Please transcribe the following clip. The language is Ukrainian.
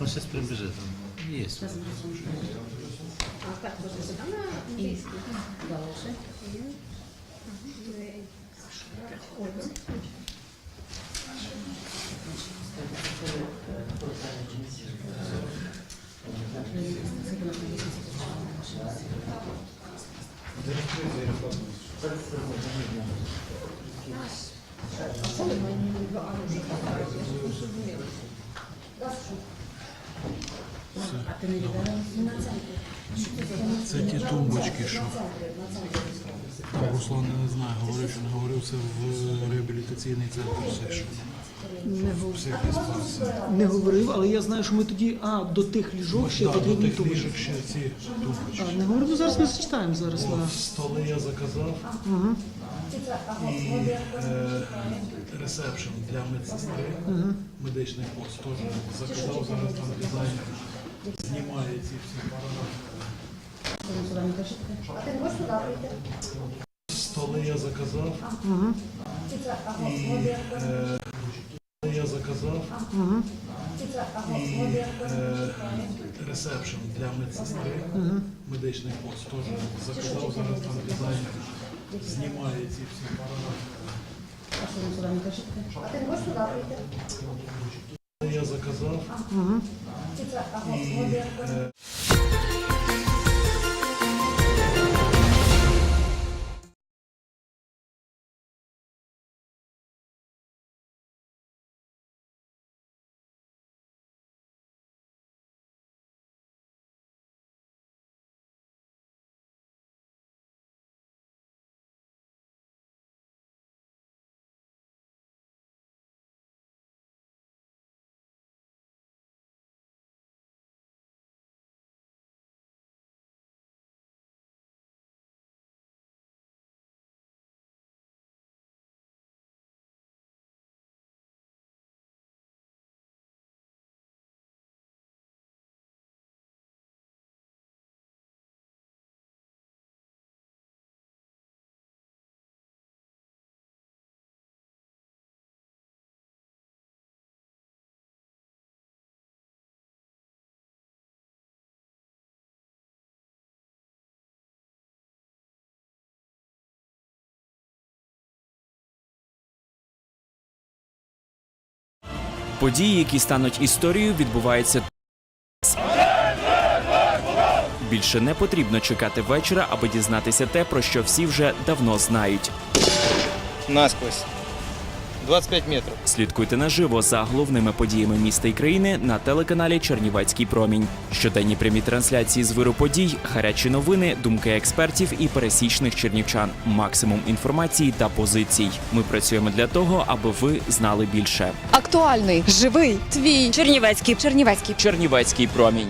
Он сейчас прибежит. Есть. Це ті тумбочки, що Руслан не знаю, говорив, що не говорив, це в реабілітаційний центр все, що Не, гов- психіспас. не говорив, але я знаю, що ми тоді, а, до тих ліжок ще Да, до тих ліжок ще ці тумбочки. А, не говорив, ну зараз ми зачитаємо зараз на. О, Столи я заказав. І е, ресепшн для медсестри, медичний пост теж заказав, зараз там дизайнер знімає ці всі параметри. Столи я заказав. І е, я заказав. І е, ресепшн для медсестри, медичний пост теж заказав, зараз там дизайнер знімає ці всі параметри. Я заказав. І е, Події, які стануть історією, відбуваються. Більше не потрібно чекати вечора, аби дізнатися те, про що всі вже давно знають. насквозь. 25 метров. Слідкуйте наживо за головними подіями міста і країни на телеканалі Чернівецький промінь. Щоденні прямі трансляції з виру подій, гарячі новини, думки експертів і пересічних чернівчан. Максимум інформації та позицій. Ми працюємо для того, аби ви знали більше. Актуальний, живий, твій Чернівецький. Чернівецький. Чернівецький промінь.